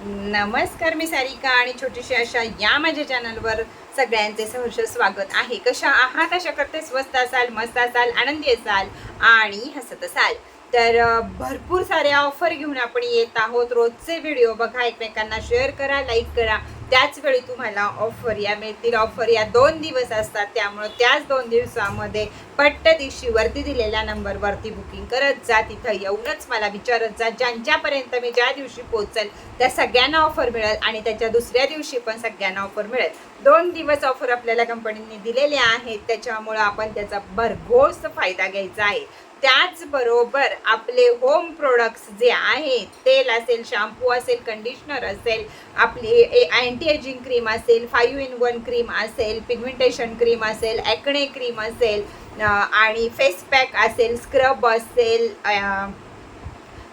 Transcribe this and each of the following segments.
नमस्कार मी सारिका आणि छोटीशी अशा या माझ्या चॅनलवर सगळ्यांचे सहर्ष स्वागत आहे. कशा आहात? अशा करते स्वस्त असाल मस्त असाल आनंदी असाल आणि हसत असाल. तर भरपूर साऱ्या ऑफर घेऊन आपण येत आहोत. रोजचे व्हिडिओ बघा एकमेकांना शेअर करा लाईक करा. त्याच वेळी तुम्हाला ऑफर या मिळतील. ऑफर या दोन दिवस असतात. त्यामुळे त्याच दोन दिवसामध्ये पट्ट दिवशी वरती दिलेल्या नंबरवरती बुकिंग करत जा. तिथं येऊनच मला विचारत जा. ज्यांच्यापर्यंत मी ज्या दिवशी पोहोचेल त्या सगळ्यांना ऑफर मिळेल आणि त्याच्या दुसऱ्या दिवशी पण सगळ्यांना ऑफर मिळेल. दोन दिवस ऑफर आपल्याला कंपनीने दिलेल्या आहेत. त्याच्यामुळं आपण त्याचा भरघोस फायदा घ्यायचा आहे. त्याचबरोबर आपले होम प्रोडक्ट्स जे आहेत तेल असेल शॅम्पू असेल कंडिशनर असेल आपली अँटी एजिंग क्रीम असेल फाईव्ह इन वन क्रीम असेल पिगमेंटेशन क्रीम असेल ॲकणे क्रीम असेल आणि फेस पॅक असेल स्क्रब असेल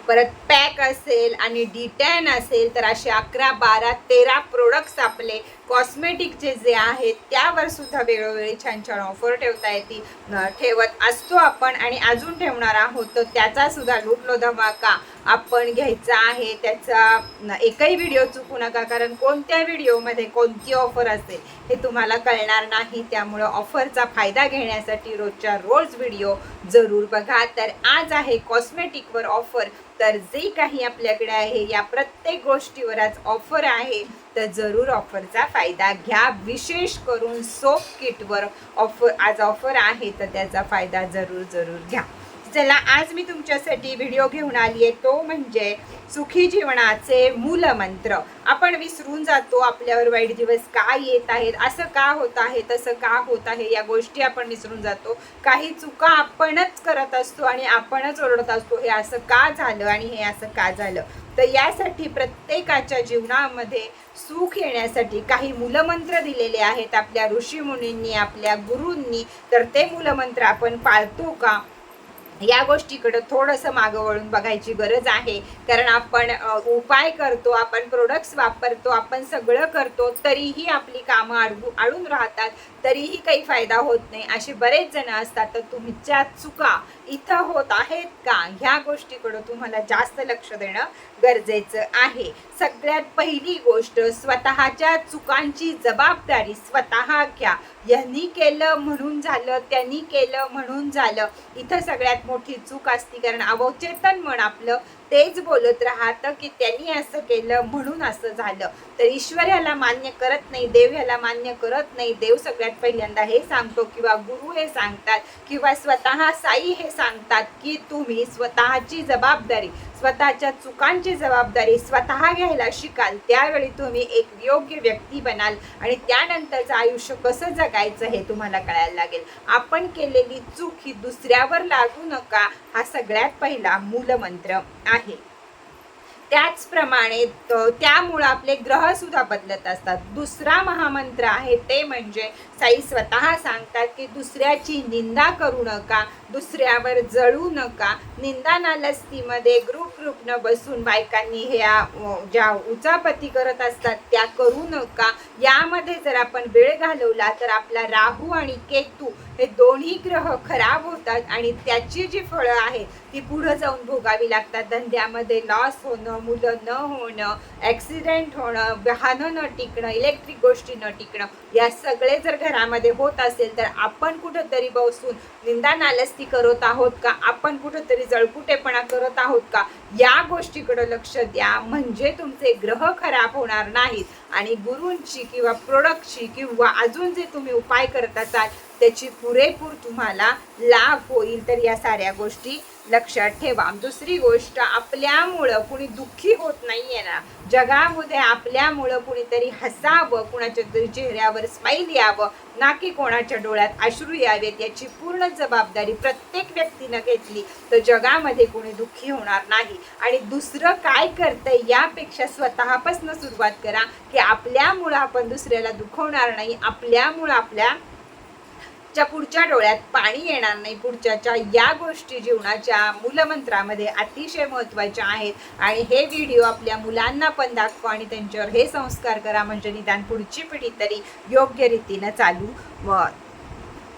परत पॅक असेल आणि डिटॅन असेल तर असे अकरा बारा तेरा प्रोडक्ट्स आपले कॉस्मेटिकचे जे आहेत त्यावर सुद्धा वेळोवेळी छान छान ऑफर ठेवता येते ठेवत असतो आपण आणि अजून ठेवणार आहोत तर त्याचा सुद्धा लुटलो धमाका आपण घ्यायचा आहे त्याचा एकही व्हिडिओ चुकू नका कारण कोणत्या व्हिडिओमध्ये कोणती ऑफर असेल हे तुम्हाला कळणार नाही. त्यामुळं ऑफरचा फायदा घेण्यासाठी रोजच्या रोज व्हिडिओ जरूर बघा. तर आज आहे कॉस्मेटिकवर ऑफर तर जे काही आपल्याकडे आहे या प्रत्येक गोष्टीवर आज ऑफर आहे तर जरूर ऑफरचा फायदा घ्या. विशेष करून सोप किटवर ऑफर आज ऑफर आहे तर त्याचा फायदा जरूर जरूर घ्या. चला आज मी तुमच्यासाठी व्हिडिओ घेऊन आली आहे. तो म्हणजे सुखी जीवनाचे मूलमंत्र. आपण विसरून जातो आपल्यावर वाईट दिवस का येत आहेत असं का होत आहे तसं का होत आहे या गोष्टी आपण विसरून जातो. काही चुका आपणच करत असतो आणि आपणच ओरडत असतो हे असं का झालं आणि हे असं का झालं? तर यासाठी प्रत्येकाच्या जीवनामध्ये सुख येण्यासाठी काही मूलमंत्र दिलेले आहेत. आपल्या ऋषीमुनींनी आपल्या गुरूंनी तर ते मूलमंत्र आपण पाळतो का? या गोष्टीकडं थोडंसं मागं वळून बघायची गरज आहे. कारण आपण उपाय करतो आपण प्रोडक्ट्स वापरतो आपण सगळं करतो तरीही आपली कामं अडवू अडून राहतात. तरीही काही फायदा होत नाही. असे बरेच जण असतात. तर तुमच्या चुका इथं होत आहेत का? ह्या गोष्टीकडं तुम्हाला जास्त लक्ष देणं गरजेचं आहे. सगळ्यात पहिली गोष्ट स्वतःच्या चुकांची जबाबदारी स्वतः घ्या. यांनी केलं म्हणून झालं त्यांनी केलं म्हणून झालं. इथं सगळ्यात मोठी चूक असती. कारण अवचेतन मन आपलं तेच बोलत राहतं की त्यांनी असं केलं म्हणून असं झालं. तर ईश्वर ह्याला मान्य करत नाही देव ह्याला मान्य करत नाही. देव सगळ्यात पहिल्यांदा हे सांगतो किंवा गुरु हे सांगतात किंवा स्वतः साई हे सांगतात की तुम्ही स्वतःची जबाबदारी स्वतःच्या चुकांची जबाबदारी स्वतः घ्यायला शिकाल. त्यावेळी तुम्ही एक योग्य व्यक्ती बनाल आणि त्यानंतरचं आयुष्य कसं जगायचं हे तुम्हाला कळायला लागेल. आपण केलेली चूक ही दुसऱ्यावर लागू नका. हा सगळ्यात पहिला मूलमंत्र. आहे. त्याचप्रमाणे त्यामुळं आपले ग्रहसुद्धा बदलत असतात. दुसरा महामंत्र आहे ते म्हणजे साई स्वतः सांगतात की दुसऱ्याची निंदा करू नका दुसऱ्यावर जळू नका. निंदा नालस्तीमध्ये ग्रुप ग्रुपनं बसून बायकांनी ह्या ज्या उचापती करत असतात त्या करू नका. यामध्ये जर आपण वेळ घालवला तर आपला राहू आणि केतू हे दोन्ही ग्रह खराब होतात आणि त्याची जी फळं आहेत ती पुढं जाऊन भोगावी लागतात. धंद्यामध्ये लॉस होणं मुलं न होणं ॲक्सिडेंट होणं वाहनं न टिकणं इलेक्ट्रिक गोष्टी न टिकणं या सगळे जर घरामध्ये होत असेल तर आपण कुठंतरी बसून निंदा नालस्ती करत आहोत का? आपण कुठंतरी जळकुटेपणा करत आहोत का? या गोष्टीकडं लक्ष द्या. म्हणजे तुमचे ग्रह खराब होणार नाहीत. आणि गुरूंची किंवा प्रोडक्टची किंवा अजून जे तुम्ही उपाय करत असाल त्याची पुरेपूर तुम्हाला लाभ होईल. तर या साऱ्या गोष्टी लक्षात ठेवा. दुसरी गोष्ट आपल्यामुळं कुणी दुःखी होत नाहीये ना. जगामध्ये आपल्यामुळं कुणीतरी हसावं कुणाच्या तरी चेहऱ्यावर स्माईल यावं ना की कोणाच्या डोळ्यात अश्रू यावेत याची पूर्ण जबाबदारी प्रत्येक व्यक्तीनं घेतली तर जगामध्ये कोणी दुःखी होणार नाही. आणि दुसरं काय करतंय यापेक्षा स्वतःपासून सुरुवात करा की आपल्यामुळं आपण दुसऱ्याला दुखवणार नाही आपल्यामुळं आपल्या च्या पुढच्या डोळ्यात पाणी येणार नाही पुढच्याच्या या गोष्टी जीवनाच्या मूलमंत्रामध्ये अतिशय महत्त्वाच्या आहेत. आणि हे व्हिडिओ आपल्या मुलांना पण दाखवा आणि त्यांच्यावर हे संस्कार करा म्हणजे निदान पुढची पिढी तरी योग्य रीतीनं चालू व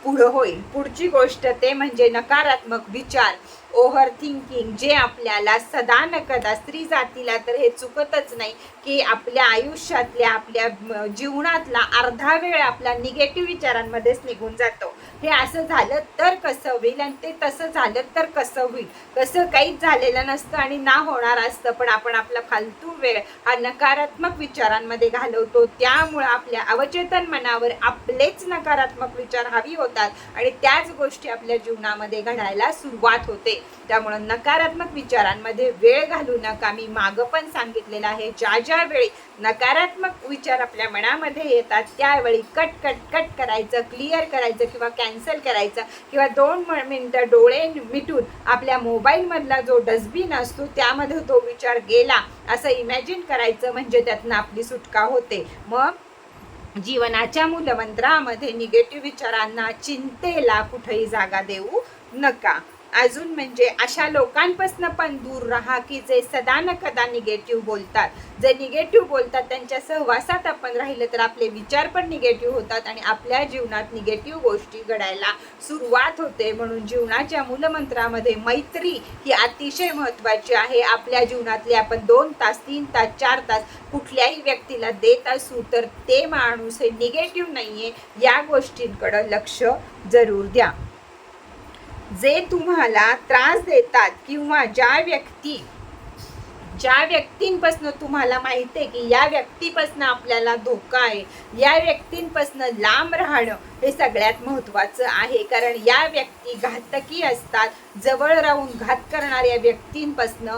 पुढं होईल. पुढची गोष्ट ते म्हणजे नकारात्मक विचार ओव्हर थिंकिंग जे आपल्याला सदा न कदा स्त्री जातीला तर हे चुकतच नाही की आपल्या आयुष्यातल्या आपल्या जीवनातला अर्धा वेळ आपला निगेटिव्ह विचारांमध्येच निघून जातो. हे असं झालं तर कसं होईल आणि ते तसं झालं तर कसं होईल? कसं काहीच झालेलं नसतं आणि ना होणार असतं पण आपण आपला फालतू वेळ हा नकारात्मक विचारांमध्ये घालवतो. त्यामुळं आपल्या अवचेतन मनावर आपलेच नकारात्मक विचार हवी होतात आणि त्याच गोष्टी आपल्या जीवनामध्ये घडायला सुरुवात होते. त्यामुळं नकारात्मक विचारांमध्ये वेळ घालू नका. मी मागं पण सांगितलेलं आहे. ज्या ज्या वेळी नकारात्मक विचार आपल्या मनामध्ये येतात त्यावेळी कट कट कट करायचं क्लिअर करायचं किंवा कॅन्सल करायचं किंवा दोन मिनटं डोळे मिटून आपल्या मोबाईलमधला जो डस्टबिन असतो त्यामध्ये तो विचार गेला असं इमॅजिन करायचं म्हणजे त्यातनं आपली सुटका होते. मग जीवनाच्या मूलमंत्रामध्ये निगेटिव्ह विचारांना चिंतेला कुठेही जागा देऊ नका. अजून म्हणजे अशा लोकांपासून पण दूर राहा की जे सदा न कदा निगेटिव्ह बोलतात. जे निगेटिव्ह बोलतात त्यांच्या सहवासात आपण राहिलं तर आपले विचार पण निगेटिव्ह होतात आणि आपल्या जीवनात निगेटिव्ह गोष्टी घडायला सुरुवात होते. म्हणून जीवनाच्या मूलमंत्रामध्ये मैत्री ही अतिशय महत्त्वाची आहे. आपल्या जीवनातले आपण दोन तास तीन तास चार तास कुठल्याही व्यक्तीला देत असू तर ते माणूस हे निगेटिव्ह नाही आहे या गोष्टींकडं लक्ष जरूर द्या. जे तुम्हाला त्रास देतात किंवा ज्या व्यक्ती ज्या व्यक्तींपासून तुम्हाला माहिती आहे की या व्यक्तीपासून आपल्याला धोका आहे या व्यक्तींपासून लांब राहणं हे सगळ्यात महत्त्वाचं आहे. कारण या व्यक्ती घातकी असतात जवळ राहून घात करणाऱ्या व्यक्तींपासून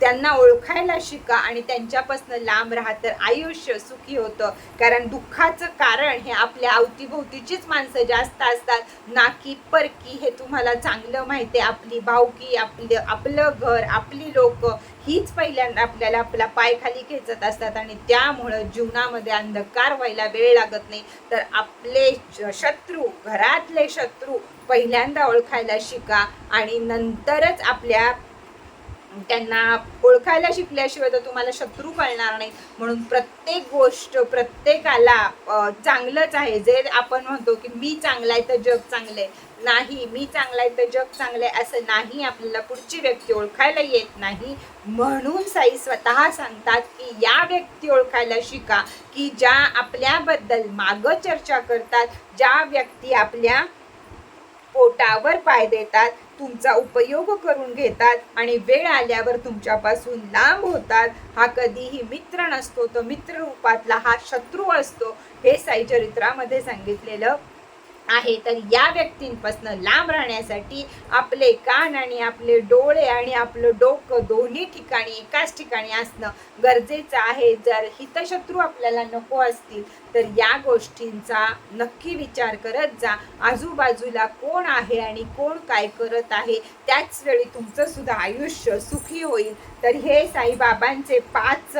त्यांना ओळखायला शिका आणि त्यांच्यापासून लांब राहा तर आयुष्य सुखी होतं. कारण दुःखाचं कारण हे आपल्या अवतीभोवतीचीच माणसं जास्त असतात. ना की परकी हे तुम्हाला चांगलं माहिती आहे. आपली भावकी आपलं आपलं घर आपली लोक हीच पहिल्यांदा आपल्याला आपला पाय खाली खेचत असतात आणि त्यामुळं जीवनामध्ये अंधकार व्हायला वेळ लागत नाही. तर आपले शत्रू घरातले शत्रू पहिल्यांदा ओळखायला शिका आणि नंतरच आपल्या त्यांना ओळखायला शिकल्याशिवाय तर तुम्हाला शत्रू कळणार नाही. म्हणून प्रत्येक गोष्ट प्रत्येकाला चांगलंच आहे. जे आपण म्हणतो की मी चांगला आहे तर जग चांगलं आहे. नाही मी चांगला आहे तर जग चांगलं आहे असं नाही. आपल्याला पुढची व्यक्ती ओळखायला येत नाही. म्हणून साई स्वतः सांगतात की या व्यक्ती ओळखायला शिका की ज्या आपल्याबद्दल मागं चर्चा करतात ज्या व्यक्ती आपल्या त्यावर पाय देतात तुमचा उपयोग करून घेतात आणि वेळ आल्यावर तुमच्यापासून लांब होतात. हा कधीही मित्र नसतो तो मित्र रूपातला हा शत्रू असतो हे साई चरित्रामध्ये सांगितलेलं आहे तर या व्यक्तींपासून लांब राहण्यासाठी आपले कान आणि आपले डोळे आणि आपलं डोकं दोन्ही ठिकाणी एकाच ठिकाणी असणं गरजेचं आहे. जर हितशत्रू आपल्याला नको असतील तर या गोष्टींचा नक्की विचार करत जा. आजूबाजूला कोण आहे आणि कोण काय करत आहे त्याच वेळी तुमचं सुद्धा आयुष्य सुखी होईल. तर हे साईबाबांचे पाच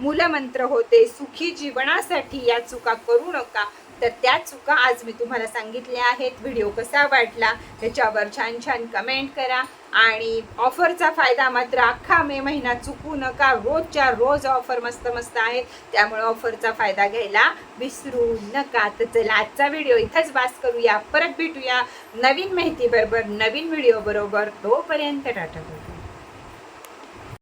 मूलमंत्र होते सुखी जीवनासाठी या चुका करू नका. तर त्या चुका आज मी तुम्हाला सांगितल्या आहेत. व्हिडिओ कसा वाटला? त्याच्यावर छान छान कमेंट करा. आणि ऑफरचा फायदा मात्र अख्खा मे महिना चुकू नका. रोजच्या रोज ऑफर मस्त मस्त आहेत. त्यामुळे ऑफरचा फायदा घ्यायला विसरू नका. तर चला आजचा व्हिडिओ इथंच बास करूया. परत भेटूया नवीन माहितीबरोबर नवीन व्हिडिओ बरोबर. तोपर्यंत टाटा